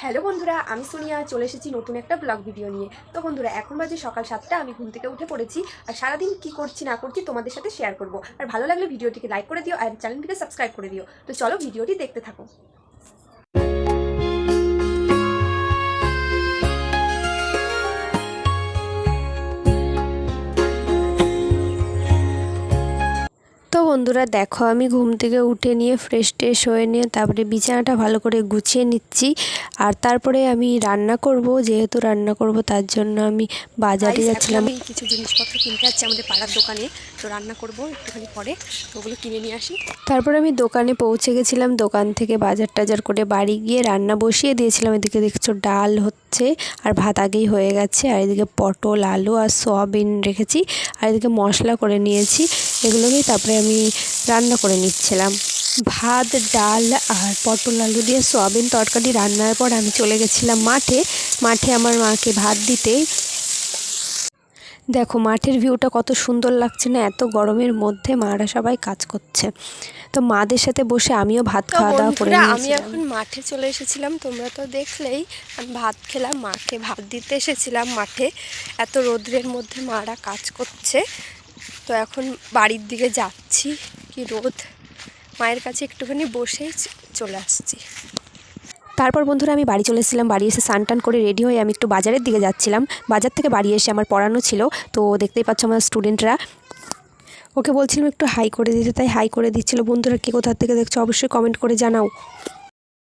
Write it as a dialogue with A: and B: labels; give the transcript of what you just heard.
A: Hello বন্ধুরা, আমি সোনিয়া, চলে এসেছি নতুন একটা ব্লগ ভিডিও নিয়ে। তো বন্ধুরা, এখন বাজে সকাল সাতটা, আমি ঘুম থেকে উঠে পড়েছি আর সারাদিন কি করছি, না করছি তোমাদের সাথে শেয়ার করব। আর ভালো লাগলে ভিডিওটিকে লাইক করে দিও আর চ্যানেলটিকে সাবস্ক্রাইব করে দিও। তো চলো ভিডিওটি দেখতে থাকো।
B: বন্ধুরা দেখো আমি ঘুম থেকে উঠে নিয়ে ফ্রেশ ট্রেশ হয়ে নিয়ে তারপরে বিছানাটা ভালো করে গুছিয়ে নিচ্ছি। আর তারপরে আমি রান্না করব যেহেতু রান্না করব তার জন্য আমি বাজারে যাচ্ছিলাম।
A: কিছু জিনিসপত্র কিনতে যাচ্ছি আমাদের পাড়ার দোকানে তো রান্না করব একটুখানি পরে তো ওগুলো কিনে নিয়ে আসি।
B: তারপরে আমি দোকানে পৌঁছে গেছিলাম দোকান থেকে বাজার টাজার করে বাড়ি গিয়ে রান্না বসিয়ে দিয়েছিলাম। এদিকে দেখছ ডাল হচ্ছে আর ভাত আগেই হয়ে গেছে আর এদিকে পটল আলু আর সয়াবিন রেখেছি আর এদিকে মশলা করে নিয়েছি। এগুলোকেই তারপরে আমি রান্না করে নিচ্ছিলাম। ভাত ডাল আর পটল আলু দিয়ে সয়াবিন তরকারি রান্নার পর আমি চলে গেছিলাম মাঠে। মাঠে আমার মাকে ভাত দিতে। দেখো মাঠের ভিউটা কত সুন্দর লাগছে না এত গরমের মধ্যে মারা সবাই কাজ করছে। তো মাদের সাথে বসে আমিও ভাত খাওয়া দাওয়া করে
A: আমি এখন মাঠে চলে এসেছিলাম তোমরা তো দেখলেই আমি ভাত খেলাম মাকে ভাত দিতে এসেছিলাম মাঠে। এত রোদ্রের মধ্যে মারা কাজ করছে। তো এখন বাড়ির দিকে যাচ্ছি, কি রোদ। মায়ের কাছে একটুখানি বসেই চলে আসছি।
B: তারপর বন্ধুরা আমি বাড়ি চলে এসেছিলাম, বাড়ি এসে স্নান টান করে রেডি হয়ে আমি একটু বাজারের দিকে যাচ্ছিলাম। বাজার থেকে বাড়ি এসে আমার পড়ানো ছিল, তো দেখতেই পাচ্ছ আমার স্টুডেন্টরা ওকে বলছিলাম একটু হাই করে দিতে, তাই হাই করে দিচ্ছিল। বন্ধুরা কে কোথা থেকে দেখছ অবশ্যই কমেন্ট করে জানাও।